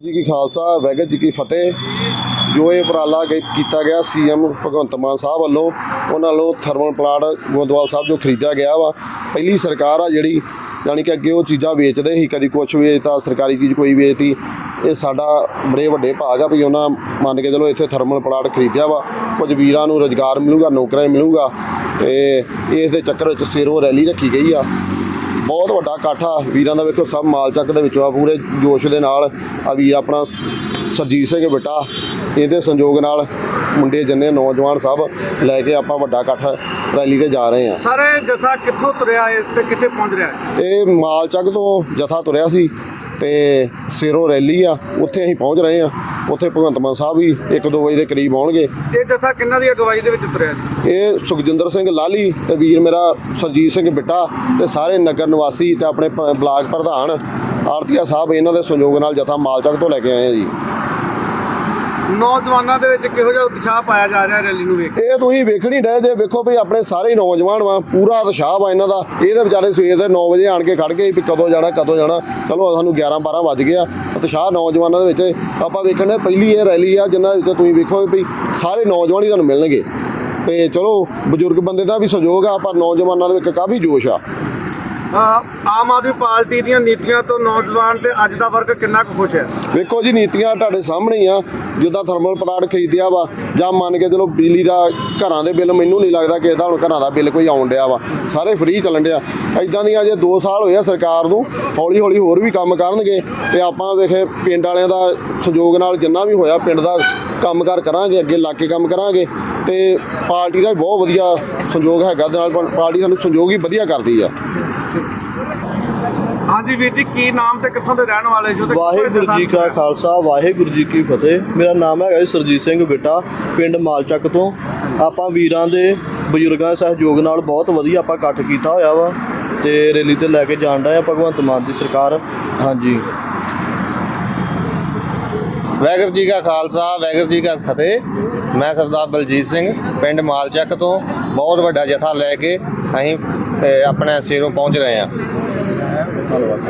ਜੀ ਕੀ ਖਾਲਸਾ ਵਾਹਿਗੁਰੂ ਜੀ ਕੀ ਫਤਿਹ। ਜੋ ਇਹ ਉਪਰਾਲਾ ਕੀਤਾ ਗਿਆ ਸੀਐਮ ਭਗਵੰਤ ਮਾਨ ਸਾਹਿਬ ਵੱਲੋਂ, ਉਹਨਾਂ ਵੱਲੋਂ ਥਰਮਲ ਪਲਾਂਟ ਗੋਦਵਾਲ ਸਾਹਿਬ ਜੋ ਖਰੀਦਿਆ ਗਿਆ ਵਾ, ਪਹਿਲੀ ਸਰਕਾਰ ਆ ਜਿਹੜੀ, ਯਾਨੀ ਕਿ ਅੱਗੇ ਉਹ ਚੀਜ਼ਾਂ ਵੇਚਦੇ ਸੀ, ਕਦੀ ਕੁਛ ਵੇਚਤਾ, ਸਰਕਾਰੀ ਚੀਜ਼ ਕੋਈ ਵੇਚਤੀ। ਇਹ ਸਾਡਾ ਬੜੇ ਵੱਡੇ ਭਾਗ ਆ ਵੀ ਉਹਨਾਂ ਮੰਨ ਕੇ ਚਲੋ ਇੱਥੇ ਥਰਮਲ ਪਲਾਂਟ ਖਰੀਦਿਆ ਵਾ, ਕੁਝ ਵੀਰਾਂ ਨੂੰ ਰੋਜ਼ਗਾਰ ਮਿਲੂਗਾ ਨੌਕਰੀਆਂ ਮਿਲੂਗਾ, ਤੇ ਇਸ ਦੇ ਚੱਕਰ ਵਿੱਚ ਸਿਰੋਂ ਰੈਲੀ ਰੱਖੀ ਗਈ ਆ। ਬਹੁਤ ਵੱਡਾ ਇਕੱਠ ਆ। ਵੀਰਾਂ ਦਾ ਵੇਖੋ ਸਭ ਮਾਲ ਚੱਕ ਦੇ ਵਿੱਚੋਂ ਆ ਪੂਰੇ ਜੋਸ਼ ਦੇ ਨਾਲ। ਆ ਵੀਰ ਆਪਣਾ ਸਰਜੀਤ ਸਿੰਘ ਬੇਟਾ ਇਹਦੇ ਸੰਯੋਗ ਨਾਲ ਮੁੰਡੇ ਜੰਨੇ ਨੌਜਵਾਨ ਸਭ ਲੈ ਕੇ ਆਪਾਂ ਵੱਡਾ ਇਕੱਠ ਰੈਲੀ ਤੇ ਜਾ ਰਹੇ ਆ। ਸਾਰੇ ਜਥਾ ਕਿੱਥੋਂ ਤੁਰਿਆ ਹੈ ਤੇ ਕਿੱਥੇ ਪਹੁੰਚ ਰਿਹਾ? ਹੈ ਇਹ ਮਾਲ ਚੱਕ ਤੋਂ ਜਥਾ ਤੁਰਿਆ ਸੀ। ਤੇ ਸਿਰੋਂ ਰੈਲੀ ਆ ਉੱਥੇ ਅਸੀਂ ਪਹੁੰਚ ਰਹੇ ਆ। ਉੱਥੇ ਭਗਵੰਤ ਮਾਨ ਸਾਹਿਬ ਵੀ 1-2 ਵਜੇ ਦੇ ਕਰੀਬ ਆਉਣਗੇ। ਇਹ ਜਥਾ ਕਿੰਨਾਂ ਦੀ ਅਗਵਾਈ ਦੇ ਵਿੱਚ ਤੁਰਿਆ ਜੀ? ਇਹ ਸੁਖਜਿੰਦਰ ਸਿੰਘ ਲਾਲੀ ਤੇ ਵੀਰ ਮੇਰਾ ਸਰਜੀਤ ਸਿੰਘ ਬਿੱਟਾ ਤੇ ਸਾਰੇ ਨਗਰ ਨਿਵਾਸੀ ਤੇ ਆਪਣੇ ਬਲਾਕ ਪ੍ਰਧਾਨ ਆਰਤੀਆ ਸਾਹਿਬ ਇਹਨਾਂ ਦੇ ਸਹਿਯੋਗ ਨਾਲ ਜਥਾ ਮਾਲਚੱਕ ਤੋਂ ਲੈ ਕੇ ਆਏ ਆ ਜੀ। ਨੌਜਵਾਨਾਂ ਦੇ ਵਿੱਚ ਕਿਹੋ ਜਿਹਾ ਉਤਸ਼ਾਹ ਪਾਇਆ ਜਾ ਰਿਹਾ ਰੈਲੀ ਨੂੰ ਵੇਖ ਕੇ? ਇਹ ਤੁਸੀਂ ਵੇਖਣੀ ਹੀ ਜੇ, ਵੇਖੋ ਵੀ ਆਪਣੇ ਸਾਰੇ ਨੌਜਵਾਨ ਵਾ, ਪੂਰਾ ਉਤਸ਼ਾਹ ਵਾ ਇਹਨਾਂ ਦਾ। ਇਹਦੇ ਵਿਚਾਰੇ ਸਵੇਰ ਦੇ 9 ਵਜੇ ਆਣ ਕੇ ਖੜ ਗਏ ਵੀ ਕਦੋਂ ਜਾਣਾ ਕਦੋਂ ਜਾਣਾ। ਚਲੋ ਸਾਨੂੰ 11 12 ਵੱਜ ਗਿਆ ਉਤਸ਼ਾਹ ਨੌਜਵਾਨਾਂ ਦੇ ਵਿੱਚ। ਆਪਾਂ ਵੇਖਣੇ ਪਹਿਲੀ ਇਹ ਰੈਲੀ ਆ ਜਿੰਨਾ ਵਿੱਚ ਤੁਸੀਂ ਵੇਖੋ ਵੀ ਸਾਰੇ ਨੌਜਵਾਨ ਹੀ ਤੁਹਾਨੂੰ ਮਿਲਣਗੇ। ਤੇ ਚਲੋ, ਬਜ਼ੁਰਗ ਬੰਦੇ ਦਾ ਵੀ ਸਹਿਯੋਗ ਆ, ਪਰ ਨੌਜਵਾਨਾਂ ਦੇ ਵਿੱਚ ਕਾਫੀ ਜੋਸ਼ ਆ। ਆਮ ਆਦਮੀ ਪਾਰਟੀ ਦੀਆਂ ਨੀਤੀਆਂ ਤੋਂ ਨੌਜਵਾਨ ਤੇ ਅੱਜ ਦਾ ਵਰਗ ਕਿੰਨਾ ਕੁ ਖੁਸ਼ ਹੈ? ਵੇਖੋ ਜੀ, ਨੀਤੀਆਂ ਤੁਹਾਡੇ ਸਾਹਮਣੇ ਹੀ ਆ। ਜਿੱਦਾਂ ਥਰਮਲ ਪਲਾਂਟ ਖਰੀਦਿਆ ਵਾ, ਜਾਂ ਮੰਨ ਕੇ ਚਲੋ ਬਿਜਲੀ ਦਾ ਘਰਾਂ ਦੇ ਬਿੱਲ, ਮੈਨੂੰ ਨਹੀਂ ਲੱਗਦਾ ਕਿ ਇਹਦਾ ਹੁਣ ਘਰਾਂ ਦਾ ਬਿੱਲ ਕੋਈ ਆਉਣ ਡਿਆ ਵਾ। ਸਾਰੇ ਫ੍ਰੀ ਚੱਲਣ ਡਿਆ। ਐਦਾਂ ਦੀਆਂ ਜੇ 2 ਸਾਲ ਹੋਏ ਆ ਸਰਕਾਰ ਨੂੰ ਹੌਲੀ ਹੌਲੀ ਹੋਰ ਵੀ ਕੰਮ ਕਰਨਗੇ ਤੇ ਆਪਾਂ ਵੇਖੇ ਪਿੰਡ ਵਾਲਿਆਂ ਦਾ ਸਹਿਯੋਗ ਨਾਲ ਜਿੰਨਾ ਵੀ ਹੋਇਆ, ਪਿੰਡ ਦਾ ਕੰਮਕਾਰ ਕਰਾਂਗੇ, ਅੱਗੇ ਲਾ ਕੇ ਕੰਮ ਕਰਾਂਗੇ। ਤੇ ਪਾਰਟੀ ਦਾ ਵੀ ਬਹੁਤ ਵਧੀਆ ਸਹਿਯੋਗ ਹੈਗਾ ਦੇ ਨਾਲ ਪਾਰਟੀ ਸਾਨੂੰ ਸਹਿਯੋਗ ਹੀ ਵਧੀਆ ਕਰਦੀ ਆ। ਹਾਂਜੀ ਵੀਰ ਜੀ ਕੀ ਨਾਮ ਤੇ ਕਿੱਥੋਂ ਦੇ ਰਹਿਣ ਵਾਲੇ ਜੋ ਤੇ ਵਾਹਿਗੁਰੂ ਜੀ ਕਾ ਖਾਲਸਾ ਵਾਹਿਗੁਰੂ ਜੀ ਕੀ ਫਤਿਹ। ਮੇਰਾ ਨਾਮ ਹੈਗਾ ਜੀ ਸਰਜੀਤ ਸਿੰਘ ਬੇਟਾ ਪਿੰਡ ਮਾਲਚੱਕ ਤੋਂ। ਆਪਾਂ ਵੀਰਾਂ ਦੇ ਬਜ਼ੁਰਗਾਂ ਦੇ ਸਹਿਯੋਗ ਨਾਲ ਬਹੁਤ ਵਧੀਆ ਆਪਾਂ ਇਕੱਠ ਕੀਤਾ ਹੋਇਆ ਵਾ ਤੇ ਰੈਲੀ ਤੇ ਲੈ ਕੇ ਜਾਣ ਡਏ ਆ ਭਗਵੰਤ ਮਾਨ ਦੀ ਸਰਕਾਰ। ਹਾਂਜੀ। ਵਾਹਿਗੁਰੂ ਜੀ ਕਾ ਖਾਲਸਾ ਵਾਹਿਗੁਰੂ ਜੀ ਕਾ ਫਤਿਹ। ਮੈਂ ਸਰਦਾਰ ਬਲਜੀਤ ਸਿੰਘ ਪਿੰਡ ਮਾਲਚੱਕ ਤੋਂ। ਬਹੁਤ ਵੱਡਾ ਜਥਾ ਲੈ ਕੇ ਅਸੀਂ ਆਪਣੇ ਸਿਰੋਂ ਪਹੁੰਚ ਰਹੇ ਹਾਂ। ভালোবাসা